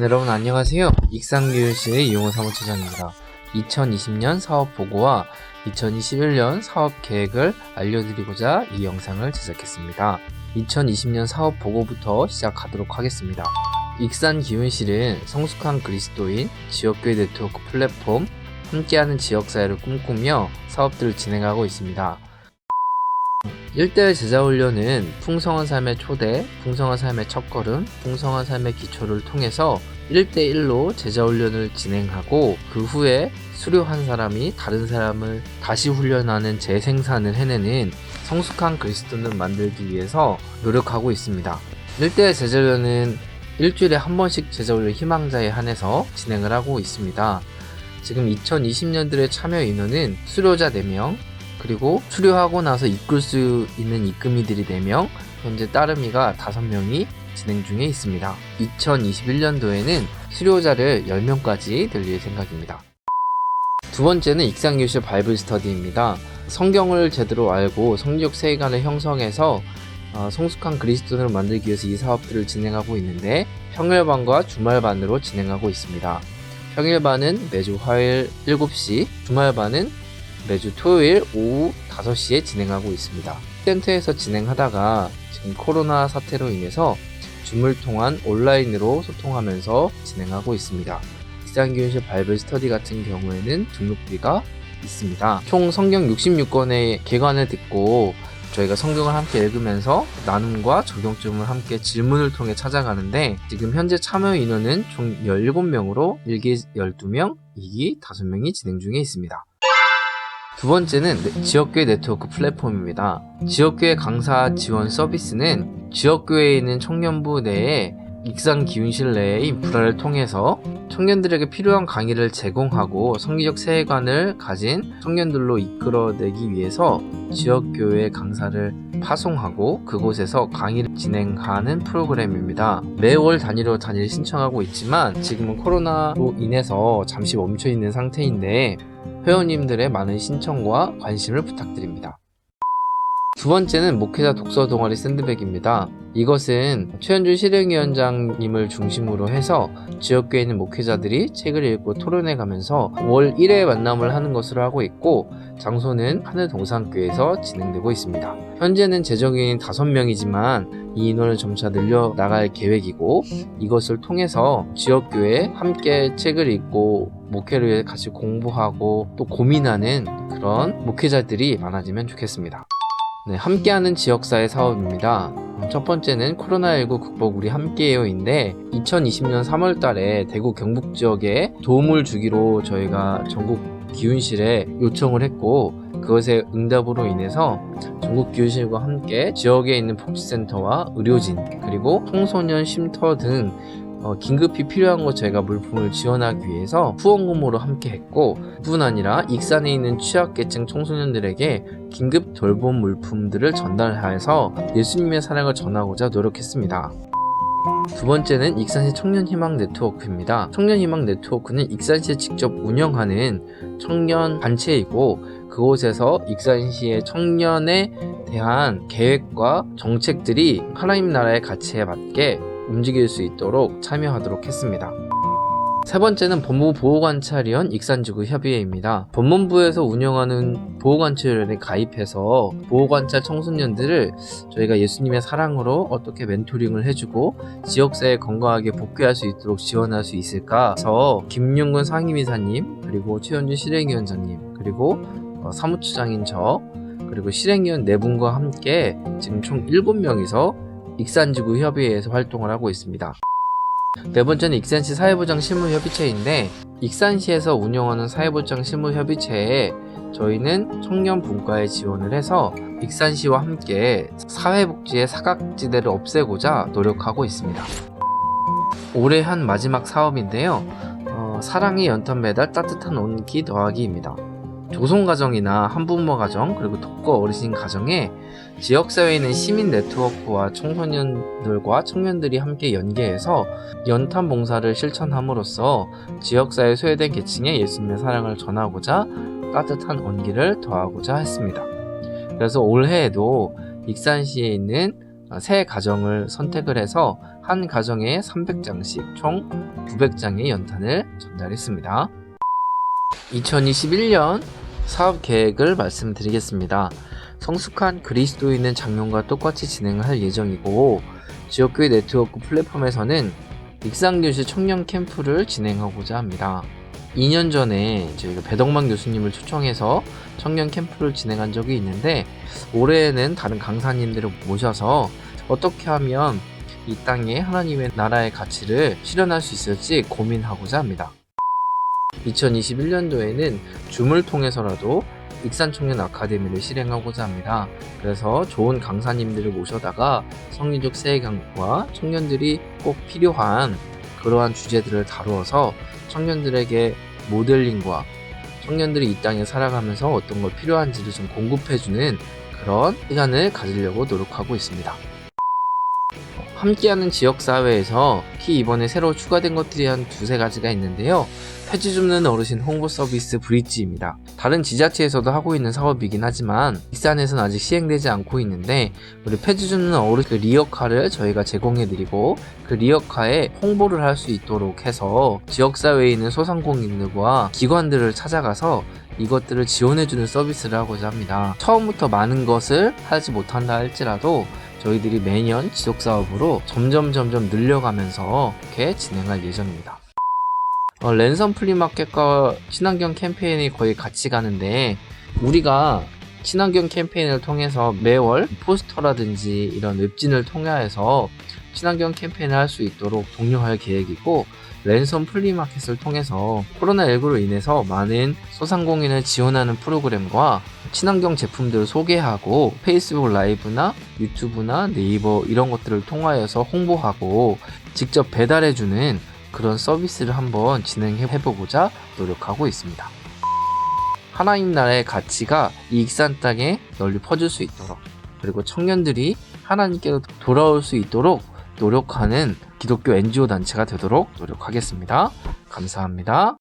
네, 여러분 안녕하세요. 익산교육실의 이용호 사무처장입니다. 2020년 사업 보고와 2021년 사업 계획을 알려드리고자 이 영상을 제작했습니다. 2020년 사업 보고부터 시작하도록 하겠습니다. 익산 기운실은 성숙한 그리스도인 지역교회 네트워크 플랫폼 함께하는 지역사회를 꿈꾸며 사업들을 진행하고 있습니다. 1대1 제자훈련은 풍성한 삶의 초대, 풍성한 삶의 첫걸음, 풍성한 삶의 기초를 통해서 1대1로 제자훈련을 진행하고 그 후에 수료한 사람이 다른 사람을 다시 훈련하는 재생산을 해내는 성숙한 그리스도를 만들기 위해서 노력하고 있습니다. 1대1 제자훈련은 일주일에 한 번씩 제자훈련 희망자에 한해서 진행을 하고 있습니다. 지금 2020년들의 참여 인원은 수료자 4명, 그리고 수료하고 나서 이끌 수 있는 이끌미들이 4명, 현재 따르미가 5명이 진행 중에 있습니다. 2021년도에는 수료자를 10명까지 늘릴 생각입니다. 두 번째는 익산교실 바이블 스터디입니다. 성경을 제대로 알고 성적 세계관을 형성해서 어, 성숙한 그리스도인을 만들기 위해서 이 사업들을 진행하고 있는데 평일반과 주말반으로 진행하고 있습니다. 평일반은 매주 화요일 7시, 주말반은 매주 토요일 오후 5시에 진행하고 있습니다. 센터에서 진행하다가 지금 코로나 사태로 인해서 줌을 통한 온라인으로 소통하면서 진행하고 있습니다. 익산교육실 바이블 스터디 같은 경우에는 등록비가 있습니다. 총 성경 66권의 개관을 듣고 저희가 성경을 함께 읽으면서 나눔과 적용점을 함께 질문을 통해 찾아가는데 지금 현재 참여 인원은 총 17명으로 1기 12명, 2기 5명이 진행 중에 있습니다. 두 번째는 네- 지역교회 네트워크 플랫폼입니다. 지역교회 강사 지원 서비스는 지역교회에 있는 청년부 내에 익산 기운실 내의 인프라를 통해서 청년들에게 필요한 강의를 제공하고 성기적 세계관을 가진 청년들로 이끌어내기 위해서 지역교회 강사를 파송하고 그곳에서 강의를 진행하는 프로그램입니다. 매월 단위로 단위를 신청하고 있지만 지금은 코로나로 인해서 잠시 멈춰 있는 상태인데 회원님들의 많은 신청과 관심을 부탁드립니다. 두 번째는 목회자 독서 동아리 샌드백입니다. 이것은 최현준 실행위원장님을 중심으로 해서 지역교에 있는 목회자들이 책을 읽고 토론해 가면서 월 1회 만남을 하는 것으로 하고 있고 장소는 하늘동산교에서 진행되고 있습니다. 현재는 재정인이 5명이지만 이 인원을 점차 늘려 나갈 계획이고 이것을 통해서 지역교회 함께 책을 읽고 목회를 위해 같이 공부하고 또 고민하는 그런 목회자들이 많아지면 좋겠습니다. 네, 함께하는 지역사회 사업입니다. 첫 번째는 코로나19 극복 우리 함께해요인데 2020년 3월 달에 대구 경북 지역에 도움을 주기로 저희가 전국 기운실에 요청을 했고 그것의 응답으로 인해서 전국 기운실과 함께 지역에 있는 복지센터와 의료진 그리고 청소년 쉼터 등 어, 긴급히 필요한 것 저희가 물품을 지원하기 위해서 후원금으로 함께 했고 뿐 아니라 익산에 있는 취약계층 청소년들에게 긴급 돌봄 물품들을 전달해서 예수님의 사랑을 전하고자 노력했습니다. 두 번째는 익산시 청년희망 네트워크입니다. 청년희망 네트워크는 익산시에 직접 운영하는 청년 단체이고 그곳에서 익산시의 청년에 대한 계획과 정책들이 하나님 나라의 가치에 맞게 움직일 수 있도록 참여하도록 했습니다. 세 번째는 법무부 보호관찰위원 익산지구 협의회입니다. 법문부에서 운영하는 보호관찰위원회에 가입해서 보호관찰 청소년들을 저희가 예수님의 사랑으로 어떻게 멘토링을 해주고 지역사회에 건강하게 복귀할 수 있도록 지원할 수 있을까 해서 김윤근 상임이사님 그리고 최현준 실행위원장님 그리고 어, 사무처장인 저 그리고 실행위원 네 분과 함께 지금 총 7명이서 익산지구 협의회에서 활동을 하고 있습니다. 네 번째는 익산시 사회보장 실무협의체인데 익산시에서 운영하는 사회보장 실무협의체에 저희는 청년 분과에 지원을 해서 익산시와 함께 사회복지의 사각지대를 없애고자 노력하고 있습니다. 올해 한 마지막 사업인데요. 어, 사랑의 연탄 배달 따뜻한 온기 더하기입니다. 조성가정이나 한부모 가정 그리고 독거 어르신 가정에 지역사회에 있는 시민 네트워크와 청소년들과 청년들이 함께 연계해서 연탄 봉사를 실천함으로써 지역사회 소외된 계층에 예수님의 사랑을 전하고자 따뜻한 온기를 더하고자 했습니다. 그래서 올해에도 익산시에 있는 새 가정을 선택을 해서 한 가정에 300장씩 총 900장의 연탄을 전달했습니다. 2021년 사업 계획을 말씀드리겠습니다. 성숙한 그리스도인은 작년과 똑같이 진행을 할 예정이고 지역교회 네트워크 플랫폼에서는 익산교실 청년 캠프를 진행하고자 합니다. 2년 전에 저희가 배덕만 교수님을 초청해서 청년 캠프를 진행한 적이 있는데 올해에는 다른 강사님들을 모셔서 어떻게 하면 이 땅에 하나님의 나라의 가치를 실현할 수 있을지 고민하고자 합니다. 2021년도에는 줌을 통해서라도 익산 청년 아카데미를 실행하고자 합니다. 그래서 좋은 강사님들을 모셔다가 성리적 세계관과 청년들이 꼭 필요한 그러한 주제들을 다루어서 청년들에게 모델링과 청년들이 이 땅에 살아가면서 어떤 걸 필요한지를 좀 공급해주는 그런 시간을 가지려고 노력하고 있습니다. 함께하는 지역사회에서 특히 이번에 새로 추가된 것들이 한 두세 가지가 있는데요. 폐지 줍는 어르신 홍보 서비스 브릿지입니다. 다른 지자체에서도 하고 있는 사업이긴 하지만 익산에서는 아직 시행되지 않고 있는데 우리 폐지 줍는 어르신 그 리어카를 저희가 제공해드리고 그 리어카에 홍보를 할 수 있도록 해서 지역사회에 있는 소상공인들과 기관들을 찾아가서 이것들을 지원해주는 서비스를 하고자 합니다. 처음부터 많은 것을 하지 못한다 할지라도 저희들이 매년 지속 사업으로 점점 점점 늘려가면서 이렇게 진행할 예정입니다. 어, 랜선 플리마켓과 친환경 캠페인이 거의 같이 가는데 우리가 친환경 캠페인을 통해서 매월 포스터라든지 이런 웹진을 통해서 친환경 캠페인을 할 수 있도록 독려할 계획이고 랜선 플리마켓을 통해서 코로나19로 인해서 많은 소상공인을 지원하는 프로그램과 친환경 제품들을 소개하고 페이스북 라이브나 유튜브나 네이버 이런 것들을 통하여서 홍보하고 직접 배달해주는 그런 서비스를 한번 진행해보고자 노력하고 있습니다. 하나님 나라의 가치가 이 익산 땅에 널리 퍼질 수 있도록 그리고 청년들이 하나님께로 돌아올 수 있도록 노력하는 기독교 NGO 단체가 되도록 노력하겠습니다. 감사합니다.